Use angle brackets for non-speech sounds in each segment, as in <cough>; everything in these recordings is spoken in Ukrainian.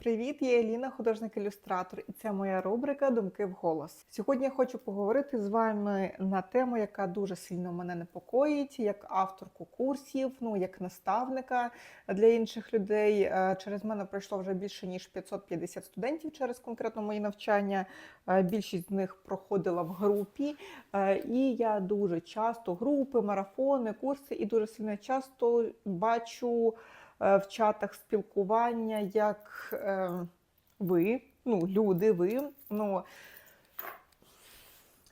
Привіт, я Еліна, художник-ілюстратор, і це моя рубрика Думки вголос. Сьогодні я хочу поговорити з вами на тему, яка дуже сильно мене непокоїть, як авторку курсів, ну як наставника для інших людей. Е, Через мене пройшло вже більше ніж 550 студентів через конкретно мої навчання. Е, Більшість з них проходила в групі, Е, і я дуже часто групи, марафони, курси, і дуже сильно часто бачу в чатах спілкування, як е, ви, ну, люди, ви, ну,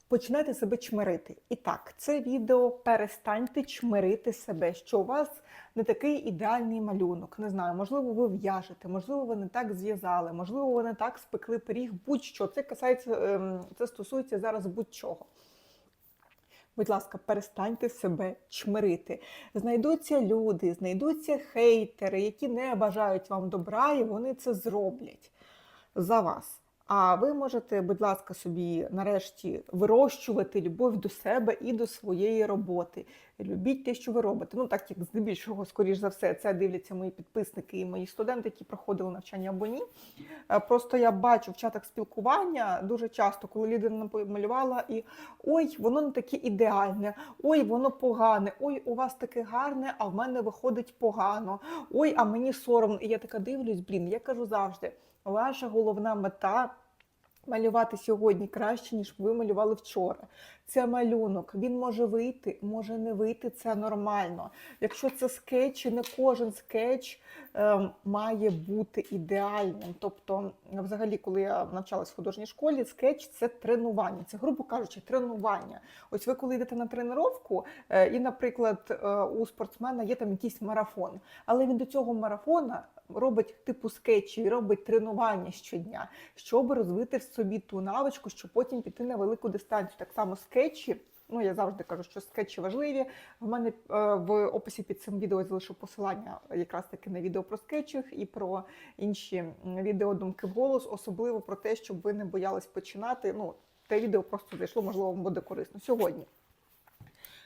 починаєте себе чмирити. І так, це відео перестаньте чмирити себе, що у вас не такий ідеальний малюнок. Не знаю, можливо, ви в'яжете, можливо, ви не так зв'язали, можливо, ви не так спекли пиріг, будь-що. Це касається, ем, це стосується зараз будь-чого. Будь ласка, перестаньте себе чмирити. Знайдуться люди, знайдуться хейтери, які не бажають вам добра, і вони це зроблять за вас. А ви можете, будь ласка, собі нарешті вирощувати любов до себе і до своєї роботи. Любіть те, що ви робите. Ну, так як здебільшого, скоріш за все, це дивляться мої підписники і мої студенти, які проходили навчання або ні. Е, Просто я бачу в чатах спілкування дуже часто, коли людина намалювала і ой, воно не таке ідеальне, ой, воно погане, ой, у вас таке гарне, а в мене виходить погано. Ой, а мені соромно. І я така дивлюсь, блін, я кажу завжди, ваша головна мета. Малювати сьогодні краще, ніж ви малювали вчора. Це малюнок. Він може вийти, може не вийти. Це нормально. Якщо це скетч, не кожен скетч е, має бути ідеальним. Тобто, взагалі, коли я навчалась в художній школі, скетч це тренування. Це, грубо кажучи, тренування. Ось ви, коли йдете на тренировку, е, і, наприклад, е, у спортсмена є там якийсь марафон, але він до цього марафона робить типу скетчі робить тренування щодня, щоб розвити в собі ту навичку, щоб потім піти на велику дистанцію. Так само скетчі. Ну, я завжди кажу, що скетчі важливі. В мене е, в описі під цим відео залишу посилання якраз таки на відео про скетчинг і про інші відео думки в голос, особливо про те, щоб ви не боялись починати. Ну, те відео просто зайшло, можливо, вам буде корисно сьогодні.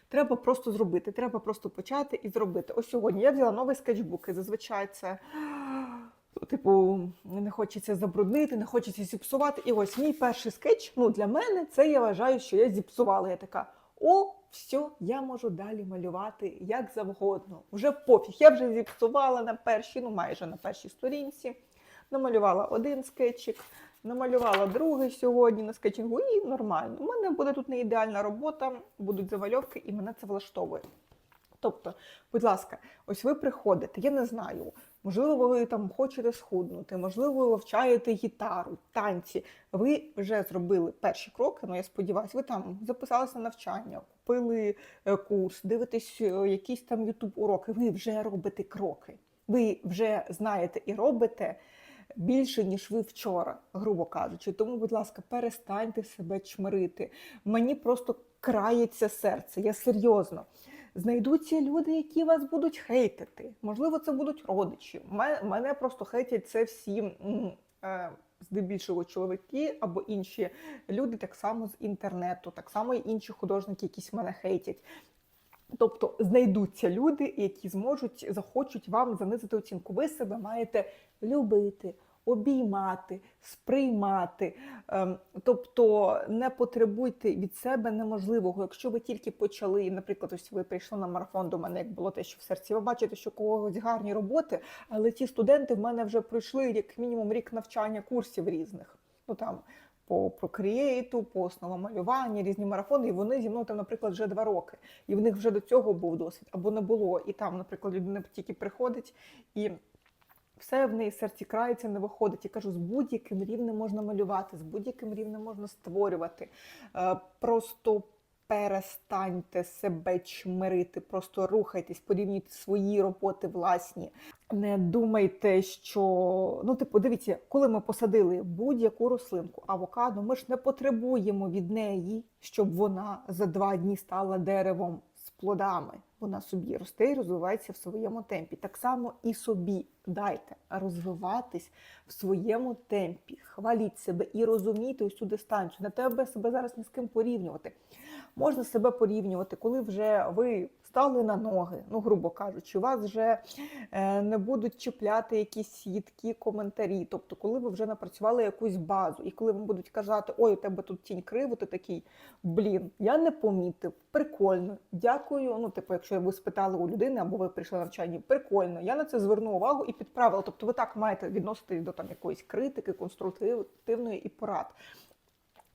Треба просто зробити, треба просто почати і зробити. Ось сьогодні я взяла новий скетчбук, і зазвичай це. Типу, не хочеться забруднити, не хочеться зіпсувати. І ось мій перший скетч. Ну для мене це я вважаю, що я зіпсувала. Я така: о, все, я можу далі малювати як завгодно. Вже пофіг. Я вже зіпсувала на першій, ну майже на першій сторінці. Намалювала один скетчик, намалювала другий сьогодні на скетчингу, і нормально. У мене буде тут не ідеальна робота, будуть завальовки, і мене це влаштовує. Тобто, будь ласка, ось ви приходите, я не знаю, можливо, ви там хочете схуднути, можливо, ви вивчаєте гітару, танці. Ви вже зробили перші кроки. Ну я сподіваюся, ви там записалися на навчання, купили е, курс, дивитесь е, якісь там ютуб уроки. Ви вже робите кроки. Ви вже знаєте і робите більше, ніж ви вчора, грубо кажучи. Тому, будь ласка, перестаньте себе чмирити. Мені просто крається серце. Я серйозно. Знайдуться люди, які вас будуть хейтити. Можливо, це будуть родичі. Мене просто хейтять це всі е, здебільшого чоловіки або інші люди, так само з інтернету, так само і інші художники, якісь мене хейтять. Тобто знайдуться люди, які зможуть, захочуть вам занизити оцінку. Ви себе маєте любити, обіймати, сприймати. Ем, Тобто не потребуйте від себе неможливого. Якщо ви тільки почали, наприклад, ось ви прийшли на марафон до мене, як було те, що в серці, ви бачите, що когось гарні роботи, але ті студенти в мене вже пройшли як мінімум рік навчання курсів різних. Ну там по Procreate, по основам малювання, різні марафони, і вони зі мною там, наприклад, вже два роки. І в них вже до цього був досвід, або не було. І там, наприклад, людина тільки приходить і. Все в неї серці крається, не виходить. Я кажу, з будь-яким рівнем можна малювати, з будь-яким рівнем можна створювати. Е, Просто перестаньте себе чмирити, просто рухайтесь, порівнюйте свої роботи власні. Не думайте, що ну, типу, дивіться, коли ми посадили будь-яку рослинку, авокадо, ми ж не потребуємо від неї, щоб вона за два дні стала деревом з плодами. Вона собі росте і розвивається в своєму темпі. Так само і собі дайте розвиватись в своєму темпі. Хваліть себе і розумійте цю дистанцію. Не треба себе зараз ні з ким порівнювати. Можна себе порівнювати, коли вже ви стали на ноги, ну, грубо кажучи, вас вже е, не будуть чіпляти якісь їдкі коментарі. Тобто, коли ви вже напрацювали якусь базу, і коли вам будуть казати, ой, у тебе тут тінь криво, ти такий, блін, я не помітив, прикольно, дякую. Ну, типу, якщо ви спитали у людини або ви прийшли на навчання, прикольно, я на це зверну увагу і підправила. Тобто, ви так маєте відноситись до там якоїсь критики, конструктивної і порад.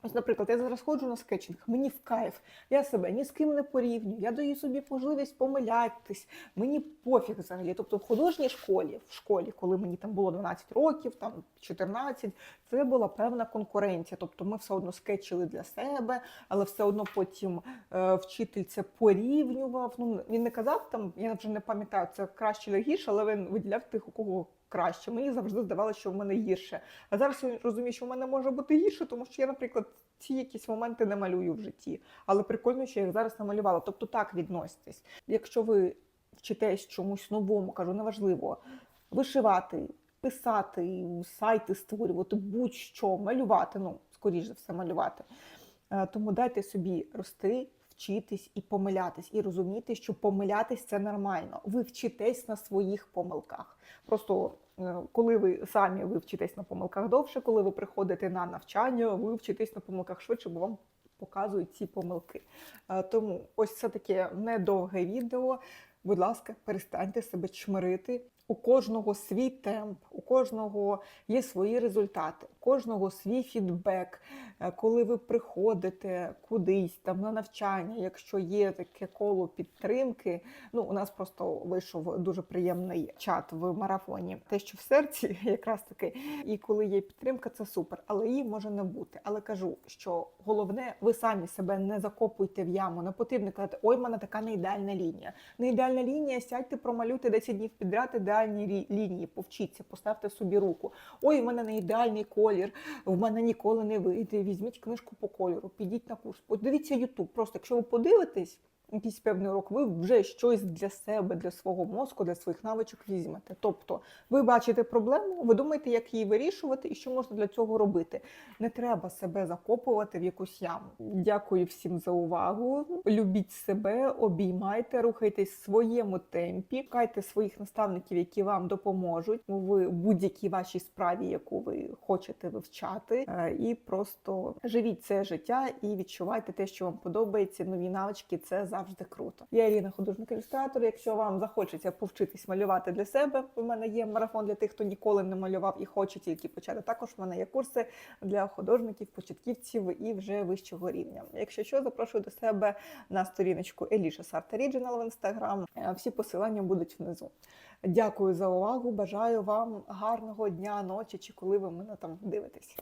Ось, наприклад, я зараз ходжу на скетчинг, мені в кайф, я себе ні з ким не порівнюю, я даю собі можливість помилятись, мені пофіг взагалі. Тобто в художній школі, в школі, коли мені там було 12 років, там 14, це була певна конкуренція. Тобто ми все одно скетчили для себе, але все одно потім е, вчитель це порівнював. Ну він не казав там, я вже не пам'ятаю, це краще чи гірше, але він виділяв тих, у кого краще. Мені завжди здавалося, що в мене гірше. А зараз я розумію, що в мене може бути гірше, тому що я, наприклад, ці якісь моменти не малюю в житті. Але прикольно, що я їх зараз намалювала. Тобто так відноситесь. Якщо ви вчитесь чомусь новому, кажу, неважливо, вишивати, писати, сайти створювати, будь-що, малювати, ну, скоріш за все, малювати. Е, Тому дайте собі рости, вчитись і помилятись, і розуміти, що помилятись це нормально. Ви вчитесь на своїх помилках. Просто е, коли ви самі ви вчитесь на помилках довше, коли ви приходите на навчання, ви вчитесь на помилках швидше, бо вам показують ці помилки. Е, Тому ось це таке недовге відео. Будь ласка, перестаньте себе чмирити. У кожного свій темп, у кожного є свої результати, у кожного свій фідбек. Е, Коли ви приходите кудись там на навчання, якщо є таке коло підтримки, ну у нас просто вийшов дуже приємний чат в марафоні. Те, що в серці, <laughs> якраз таки, і коли є підтримка, це супер, але її може не бути. Але кажу, що головне, ви самі себе не закопуйте в яму. Не потрібно казати, ой, в мене така не ідеальна лінія. Не ідеальна лінія, сядьте, промалюйте 10 днів підряд ідеальні рі- лінії, повчіться, поставте собі руку. Ой, в мене не ідеальний колір, в мене ніколи не вийде. Візьміть книжку по кольору, підіть на курс, подивіться YouTube. Просто якщо ви подивитесь. Якийсь певний урок, ви вже щось для себе, для свого мозку, для своїх навичок візьмете. Тобто, ви бачите проблему, ви думаєте, як її вирішувати і що можна для цього робити. Не треба себе закопувати в якусь яму. Дякую всім за увагу. Любіть себе, обіймайте, рухайтесь в своєму темпі, шукайте своїх наставників, які вам допоможуть в будь-якій вашій справі, яку ви хочете вивчати, Е, і просто живіть це життя і відчувайте те, що вам подобається. Нові навички це завжди круто. Я Ірина, художник ілюстратор. Якщо вам захочеться повчитись малювати для себе, у мене є марафон для тих, хто ніколи не малював і хоче тільки почати. Також в мене є курси для художників, початківців і вже вищого рівня. Якщо що, запрошую до себе на сторіночку Еліша Сарт Оріджинал в інстаграм. Е, Всі посилання будуть внизу. Дякую за увагу. Бажаю вам гарного дня, ночі чи коли ви мене там дивитесь.